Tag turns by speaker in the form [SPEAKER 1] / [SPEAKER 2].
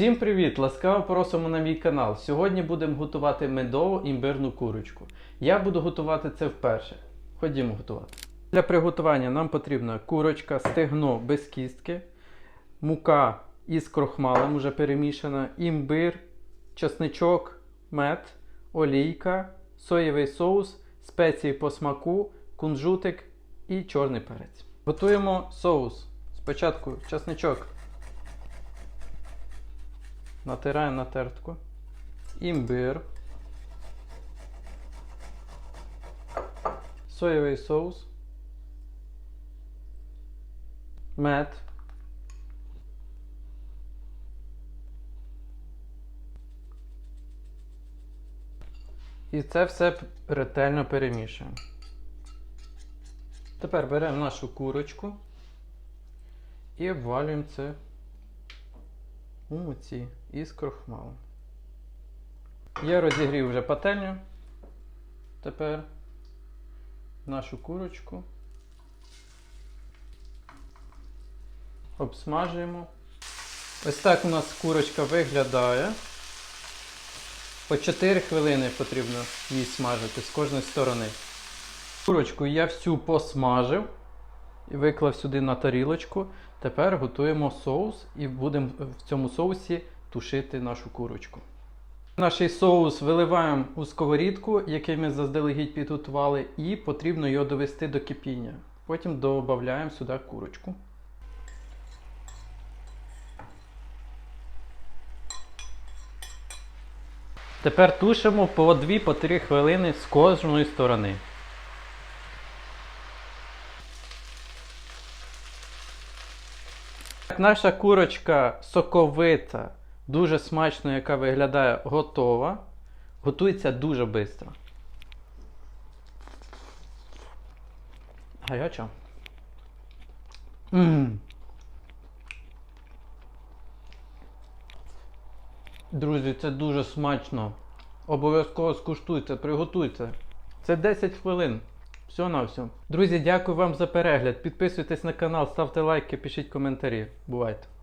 [SPEAKER 1] Всім привіт! Ласкаво просимо на мій канал. Сьогодні будемо готувати медову імбирну курочку. Я буду готувати це вперше. Ходімо готувати. Для приготування нам потрібна курочка, стегно без кістки, мука із крохмалем уже перемішана, імбир, чесничок, мед, олійка, соєвий соус, спеції по смаку, кунжутик і чорний перець. Готуємо соус. Спочатку чесничок натираємо на тертку, імбир, соєвий соус, мед, і це все ретельно перемішуємо. Тепер беремо нашу курочку і обвалюємо це у муці із крохмалом. Я розігрів вже пательню. Тепер нашу курочку обсмажуємо. Ось так у нас курочка виглядає. По 4 хвилини потрібно її смажити з кожної сторони. Курочку я всю посмажив і виклав сюди на тарілочку. Тепер готуємо соус і будемо в цьому соусі тушити нашу курочку. Наш соус виливаємо у сковорідку, який ми заздалегідь підготували, і потрібно його довести до кипіння. Потім додаємо сюди курочку. Тепер тушимо по 2-3 хвилини з кожної сторони. Наша курочка соковита, дуже смачно, яка виглядає готова. Готується дуже швидко. Гаряча. Друзі, це дуже смачно. Обов'язково скуштуйте, приготуйте. Це 10 хвилин. Все на все. Друзі, дякую вам за перегляд. Підписуйтесь на канал, ставте лайки, пишіть коментарі. Бувайте!